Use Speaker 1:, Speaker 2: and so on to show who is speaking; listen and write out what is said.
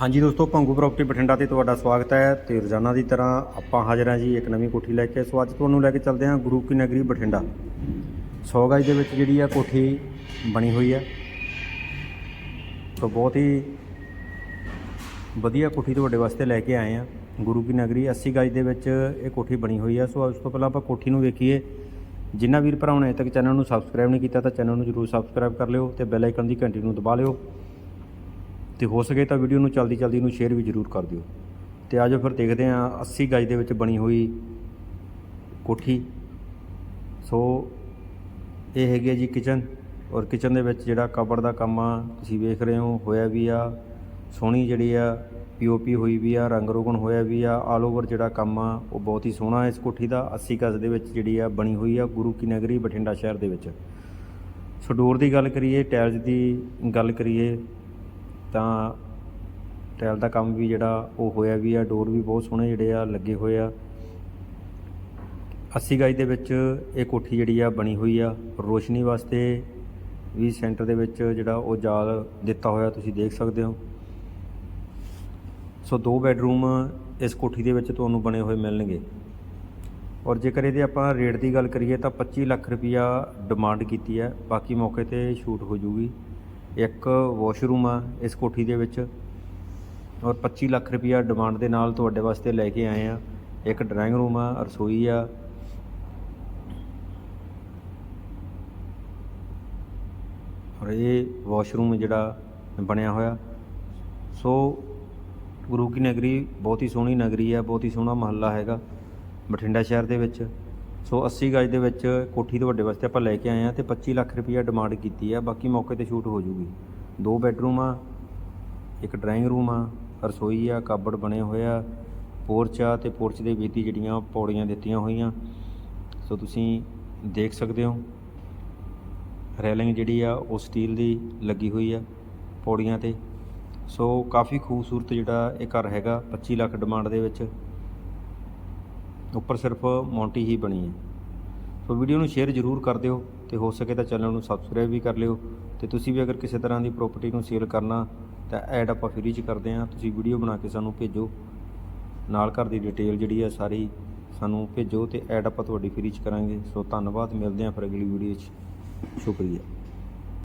Speaker 1: ਹਾਂਜੀ ਦੋਸਤੋ ਭੰਗੂ ਪ੍ਰਾਪਰਟੀ ਬਠਿੰਡਾ ਤੇ ਤੁਹਾਡਾ ਸਵਾਗਤ ਹੈ ਤੇ ਰੋਜ਼ਾਨਾ ਦੀ ਤਰ੍ਹਾਂ ਆਪਾਂ ਹਾਜ਼ਰ ਹਾਂ ਜੀ ਇੱਕ ਨਵੀਂ ਕੋਠੀ ਲੈ ਕੇ। ਸੋ ਅੱਜ ਤੁਹਾਨੂੰ ਲੈ ਕੇ ਚੱਲਦੇ ਹਾਂ ਗੁਰੂ ਕੀ ਨਗਰੀ ਬਠਿੰਡਾ। 100 ਗਜ ਦੇ ਵਿੱਚ ਜਿਹੜੀ ਆ ਕੋਠੀ ਬਣੀ ਹੋਈ ਹੈ ਸੋ ਬਹੁਤ ਹੀ ਵਧੀਆ ਕੋਠੀ ਤੁਹਾਡੇ ਵਾਸਤੇ ਲੈ ਕੇ ਆਏ ਆ। ਗੁਰੂ ਕੀ ਨਗਰੀ 80 ਗਜ ਦੇ ਵਿੱਚ ਇਹ ਕੋਠੀ ਬਣੀ ਹੋਈ ਹੈ ਸੋ ਉਸ ਤੋਂ ਪਹਿਲਾਂ ਆਪਾਂ ਕੋਠੀ ਨੂੰ ਵੇਖੀਏ। ਜਿਨ੍ਹਾਂ ਵੀਰ ਭਰਾਵਾਂ ਨੇ ਅਜੇ ਤੱਕ ਚੈਨਲ ਨੂੰ ਸਬਸਕ੍ਰਾਈਬ ਨਹੀਂ ਕੀਤਾ ਤਾਂ ਚੈਨਲ ਨੂੰ ਜਰੂਰ ਸਬਸਕ੍ਰਾਈਬ ਕਰ ਲਿਓ ਤੇ ਬੈਲ ਆਈਕਨ ਦੀ ਘੰਟੀ ਨੂੰ ਦਬਾ ਲਿਓ। ਤੇ ਹੋ ਸਕੇ ਤਾਂ ਵੀਡੀਓ ਨੂੰ ਜਲਦੀ ਚਲਦੀ ਨੂੰ ਸ਼ੇਅਰ ਵੀ ਜ਼ਰੂਰ ਕਰ ਦਿਓ। ਤੇ ਆਜੋ ਫਿਰ ਦੇਖਦੇ ਹਾਂ 80 ਗਜ ਦੇ ਵਿੱਚ ਬਣੀ ਹੋਈ ਕੋਠੀ। ਸੋ ਇਹ ਹੈਗੀ ਹੈ ਜੀ ਕਿਚਨ ਔਰ ਕਿਚਨ ਦੇ ਵਿੱਚ ਜਿਹੜਾ ਕਬੜ ਦਾ ਕੰਮ ਆ, ਤੁਸੀਂ ਵੇਖ ਰਹੇ ਹੋ, ਹੋਇਆ ਵੀ ਆ, ਸੋਹਣੀ ਜਿਹੜੀ ਆ ਪੀਓਪੀ ਹੋਈ ਵੀ ਆ, ਰੰਗ ਰੋਗਨ ਹੋਇਆ ਵੀ ਆ ਆਲ ਓਵਰ ਜਿਹੜਾ ਕੰਮ ਆ, ਉਹ ਬਹੁਤ ਹੀ ਸੋਹਣਾ ਇਸ ਕੋਠੀ ਦਾ 80 ਗਜ ਦੇ ਵਿੱਚ ਜਿਹੜੀ ਆ ਬਣੀ ਹੋਈ ਆ, ਗੁਰੂ ਕੀ ਨਗਰੀ ਬਠਿੰਡਾ ਸ਼ਹਿਰ ਦੇ ਵਿੱਚ। ਸੋ ਡੋਰ ਦੀ ਗੱਲ ਕਰੀਏ ਟਾਇਲਸ ਦੀ ਗੱਲ ਕਰੀਏ ਤਾਂ ਟਾਇਲ ਦਾ ਕੰਮ ਵੀ ਜਿਹੜਾ ਉਹ ਹੋਇਆ ਵੀ ਆ, ਡੋਰ ਵੀ ਬਹੁਤ ਸੋਹਣੇ ਜਿਹੜੇ ਆ, ਲੱਗੇ ਹੋਏ ਆ। 80 ਗਜ ਦੇ ਵਿੱਚ ਇਹ ਕੋਠੀ ਜਿਹੜੀ ਆ ਬਣੀ ਹੋਈ ਆ। ਰੋਸ਼ਨੀ ਵਾਸਤੇ ਵੀ ਸੈਂਟਰ ਦੇ ਵਿੱਚ ਜਿਹੜਾ ਉਹ ਜਾਲ ਦਿੱਤਾ ਹੋਇਆ, ਤੁਸੀਂ ਦੇਖ ਸਕਦੇ ਹੋ। ਸੋ ਦੋ ਬੈੱਡਰੂਮ ਇਸ ਕੋਠੀ ਦੇ ਵਿੱਚ ਤੁਹਾਨੂੰ ਬਣੇ ਹੋਏ ਮਿਲਣਗੇ। ਔਰ ਜੇਕਰ ਇਹਦੇ ਆਪਾਂ ਰੇਟ ਦੀ ਗੱਲ ਕਰੀਏ ਤਾਂ 25 ਲੱਖ ਰੁਪਈਆ ਡਿਮਾਂਡ ਕੀਤੀ ਹੈ ਬਾਕੀ ਮੌਕੇ ਤੇ ਛੂਟ ਹੋ ਜੂਗੀ। ਇੱਕ ਵਾਸ਼ਰੂਮ ਆ ਇਸ ਕੋਠੀ ਦੇ ਵਿੱਚ ਔਰ 25 ਲੱਖ ਰੁਪਈਆ ਡਿਮਾਂਡ ਦੇ ਨਾਲ ਤੁਹਾਡੇ ਵਾਸਤੇ ਲੈ ਕੇ ਆਏ ਆ। ਇੱਕ ਡਰਾਇੰਗ ਰੂਮ ਆ, ਰਸੋਈ ਆ। ਔਰ ਇਹ ਵਾਸ਼ਰੂਮ ਜਿਹੜਾ ਬਣਿਆ ਹੋਇਆ। ਸੋ ਗੁਰੂ ਕੀ ਨਗਰੀ ਬਹੁਤ ਹੀ ਸੋਹਣੀ ਨਗਰੀ ਆ, ਬਹੁਤ ਹੀ ਸੋਹਣਾ ਮਹੱਲਾ ਹੈਗਾ ਬਠਿੰਡਾ ਸ਼ਹਿਰ ਦੇ ਵਿੱਚ। ਸੋ 80 ਗਜ ਦੇ ਵਿੱਚ ਕੋਠੀ ਤੁਹਾਡੇ ਵਾਸਤੇ ਆਪਾਂ ਲੈ ਕੇ ਆਏ ਆ ਤੇ 25 ਲੱਖ ਰੁਪਈਆ ਡਿਮਾਂਡ ਕੀਤੀ ਆ। ਬਾਕੀ ਮੌਕੇ ਤੇ ਸ਼ੂਟ ਹੋ ਜੂਗੀ। ਦੋ ਬੈੱਡਰੂਮ ਆ, ਇੱਕ ਡਰਾਇੰਗ ਰੂਮ ਆ, ਰਸੋਈ ਆ ਕਾਬੜ ਬਣੇ ਹੋਏ ਆ ਪੋਰਚ ਆ ਤੇ ਪੋਰਚ ਦੇ ਵਿੱਚ ਜਿਹੜੀਆਂ ਪੌੜੀਆਂ ਦਿੱਤੀਆਂ ਹੋਈਆਂ। ਸੋ ਤੁਸੀਂ ਦੇਖ ਸਕਦੇ ਹੋ, ਰੈਲਿੰਗ ਜਿਹੜੀ ਆ ਉਹ ਸਟੀਲ ਦੀ ਲੱਗੀ ਹੋਈ ਆ ਪੌੜੀਆਂ ਤੇ। ਸੋ ਕਾਫੀ ਖੂਬਸੂਰਤ ਜਿਹੜਾ ਇਹ ਘਰ ਹੈਗਾ 25 ਲੱਖ ਡਿਮਾਂਡ ਦੇ ਵਿੱਚ। ਉੱਪਰ ਸਿਰਫ ਮੌਂਟੀ ਹੀ ਬਣੀ ਹੈ। ਸੋ ਵੀਡੀਓ ਨੂੰ ਸ਼ੇਅਰ ਜ਼ਰੂਰ ਕਰ ਦਿਓ ਤੇ ਹੋ ਸਕੇ ਤਾਂ ਚੈਨਲ ਨੂੰ ਸਬਸਕ੍ਰਾਈਬ ਵੀ ਕਰ ਲਿਓ ਤੇ ਤੁਸੀਂ ਵੀ ਅਗਰ ਕਿਸੇ ਤਰ੍ਹਾਂ ਦੀ ਪ੍ਰਾਪਰਟੀ ਨੂੰ ਸੇਲ ਕਰਨਾ ਤਾਂ ਐਡ ਆਪਾਂ ਫ੍ਰੀ ਚ ਕਰਦੇ ਹਾਂ। ਤੁਸੀਂ ਵੀਡੀਓ ਬਣਾ ਕੇ ਸਾਨੂੰ ਭੇਜੋ। ਨਾਲ ਘਰ ਦੀ ਡਿਟੇਲ ਜਿਹੜੀ ਆ ਸਾਰੀ ਸਾਨੂੰ ਭੇਜੋ ਤੇ ਐਡ ਆਪਾਂ ਤੁਹਾਡੀ ਫ੍ਰੀ ਚ ਕਰਾਂਗੇ। ਸੋ ਧੰਨਵਾਦ, ਮਿਲਦੇ ਹਾਂ ਫਿਰ ਅਗਲੀ ਵੀਡੀਓ 'ਚ। ਸ਼ੁਕਰੀਆ।